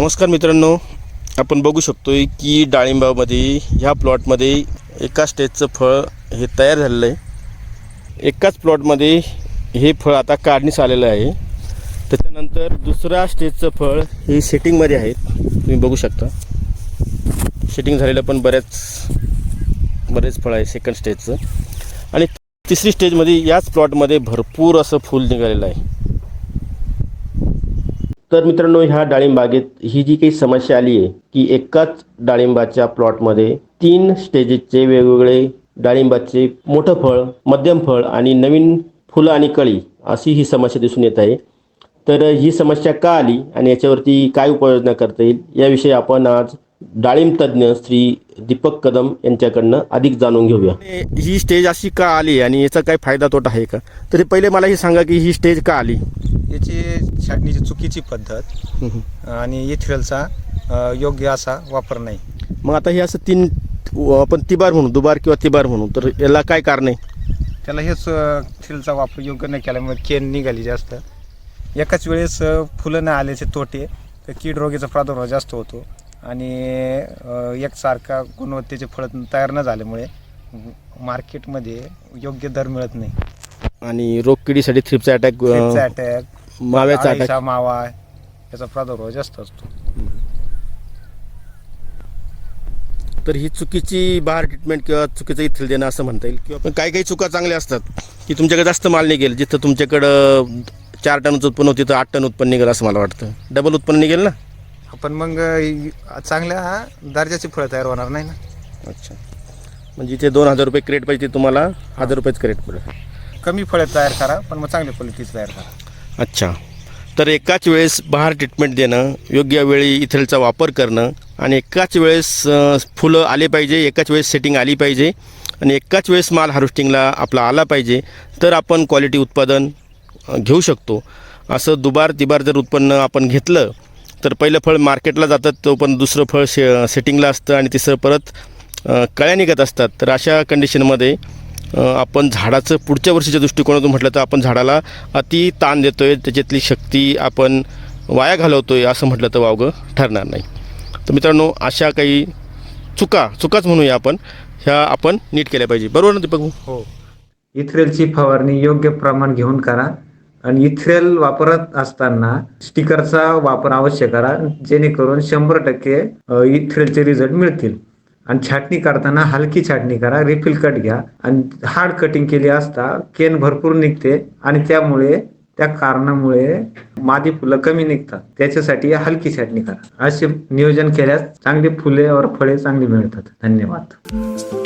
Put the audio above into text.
नमस्कार मित्रांनो आपण बघू शकतो आहे की डाळिंबामध्ये ह्या प्लॉटमध्ये एका स्टेजचं फळ हे तयार झालेलं आहे. एकाच प्लॉटमध्ये हे फळ आता काढणीस आलेलं आहे. त्याच्यानंतर दुसऱ्या स्टेजचं फळ हे सेटिंगमध्ये आहे. तुम्ही बघू शकता. सेटिंग झालेलं पण बऱ्याच बरेच फळ आहे सेकंड स्टेजचं आणि तिसरी स्टेजमध्ये याच प्लॉटमध्ये भरपूर असं फूल निघालेलं आहे. तर मित्रांनो ह्या डाळिंबागेत ही जी काही समस्या आली आहे की एकाच डाळिंबाच्या प्लॉटमध्ये तीन स्टेजेसचे वेगवेगळे डाळिंबाचे मोठं फळ मध्यम फळ आणि नवीन फुलं आणि कळी अशी ही समस्या दिसून येत आहे. तर ही समस्या का आली आणि याच्यावरती काय उपाययोजना करता येईल याविषयी आपण आज डाळिंब तज्ज्ञ श्री दीपक कदम यांच्याकडनं अधिक जाणून घेऊया. ही स्टेज अशी का आली आणि याचा काय फायदा तोटा आहे का? तरी पहिले मला हे सांगा की ही स्टेज का आली? याची छाटणीची चुकीची पद्धत आणि इथेलचा अ, योग्य असा वापर नाही. मग आता हे असं तीन आपण तिबार म्हणू दुबार किंवा तिबार म्हणू तर याला काय कारण आहे? त्याला हेच इथेलचा वापर योग्य नाही केल्यामुळे केन निघाली जास्त. एकाच वेळेस फुलं नाही आल्याचे तोटे तर कीड रोगाचा प्रादुर्भाव जास्त होतो. आणि एकसारखा गुणवत्तेचे फळं तयार न झाल्यामुळे मार्केटमध्ये योग्य दर मिळत नाही. आणि रोगकिडीसाठी थ्रिपचा अटॅक अटॅक माव्याचा अटॅक. मावा याचा प्रादुर्भाव जास्त असतो. तर ही चुकीची बहार ट्रीटमेंट किंवा चुकीचं इथल देणं असं म्हणता येईल? किंवा पण काही काही चुका चांगल्या असतात की तुमच्याकडे जास्त माल निघेल जिथं तुमच्याकडं चार टनचं उत्पन्न होतं तिथं आठ टन उत्पन्न निघेल असं मला वाटतं. डबल उत्पन्न निघेल ना? आपण मग चांगल्या दर्जाची फळं तयार होणार नाही ना. अच्छा. म्हणजे इथे दोन हजार रुपये क्रेट पाहिजे ते तुम्हाला हजार रुपयेच क्रेट पडेल. कमी फळे तयार करा पण मग चांगल्या क्वालिटीची तयार करा. अच्छा. तर एकाच वेळेस बहार ट्रीटमेंट देणं योग्य वेळी इथेलचा वापर करणं आणि एकाच वेळेस अ, फुलं आले पाहिजे एकाच वेळेस सेटिंग आली पाहिजे आणि एकाच वेळेस माल हार्वेस्टिंगला आपला आला पाहिजे तर आपण क्वालिटी उत्पादन अ, घेऊ शकतो. असं दुबार तिबार जर उत्पन्न आपण घेतलं तर पहिलं फळ मार्केटला जातं तो पण दुसरं फळ शे सेटिंगला असतं आणि तिसरं परत कळ्या निघत असतात. तर अशा कंडिशनमध्ये आपण झाडाचं पुढच्या वर्षीच्या दृष्टिकोनातून म्हटलं तर आपण झाडाला अति ताण देतो आहे त्याच्यातली शक्ती आपण वाया घालवतो आहे असं म्हटलं तर वावगं ठरणार नाही. तर मित्रांनो अशा काही चुका चुकाच म्हणूया आपण ह्या आपण नीट केल्या पाहिजे. बरोबर ना दीपक हो. इथ्रेलची फवारणी योग्य प्रमाण घेऊन करा. आणि इथ्रेल वापरत असताना स्टिकरचा वापर अवश्य करा जेणेकरून शंभर टक्के इथेलचे इथ्रेलचे रिझल्ट मिळतील. आणि छाटणी करताना हलकी छाटणी करा रिफिल कट घ्या. आणि हार्ड कटिंग केली असता केन भरपूर निघते आणि त्यामुळे त्या कारणामुळे मादी फुलं कमी निघतात. त्याच्यासाठी हलकी छाटणी करा. असे नियोजन केल्यास चांगली फुले और फळे चांगली मिळतात. धन्यवाद.